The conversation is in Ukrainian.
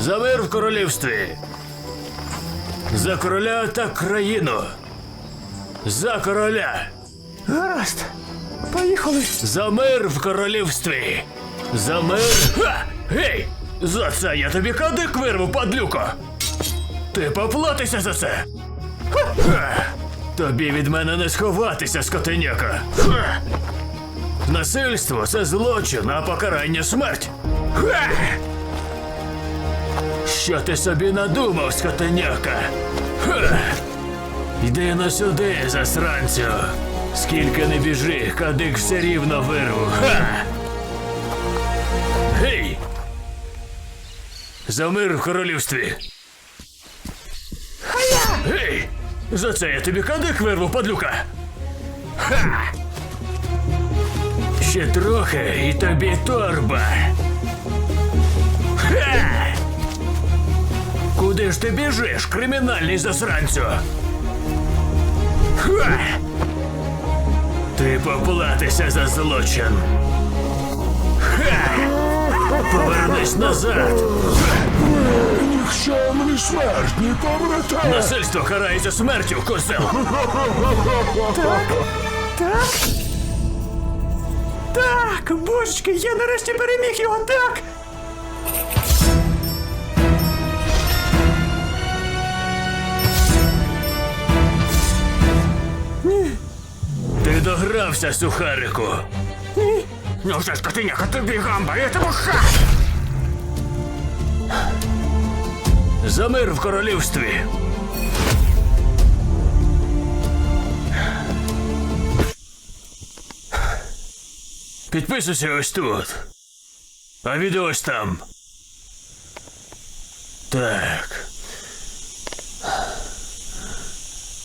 За мир в королівстві. За короля та країну. За короля. Гаразд. Поїхали. За мир в королівстві. За мир. Ха! Гей! За це я тобі кадик вирву, падлюко! Ти поплатися за це! Ха! Тобі від мене не сховатися, скотиняка! Ха! Насильство це злочин, а покарання смерть! Ха! Що ти собі надумав, скотиняка? Ха! Йди на сюди, засранцю! Скільки не біжи, кадик все рівно вирву. Ха! Гей! За мир в королівстві! Гей! За це я тобі кадик вирву, падлюка! Ха! Ще трохи і тобі торба. Куди ж ти біжиш, кримінальний засранцю? Ха! Ти поплатися за злочин. Ха! Повернись назад. Нікчемний смерть, помрете! Насильство карається смертю, козел. Так. Так. Так, божечки, я нарешті переміг його, так. Догрався, сухарику. Ну вже ж котиняка, тобі гамба, я тебе! За мир в королівстві. Підписуйся ось тут. А відео ось там. Так.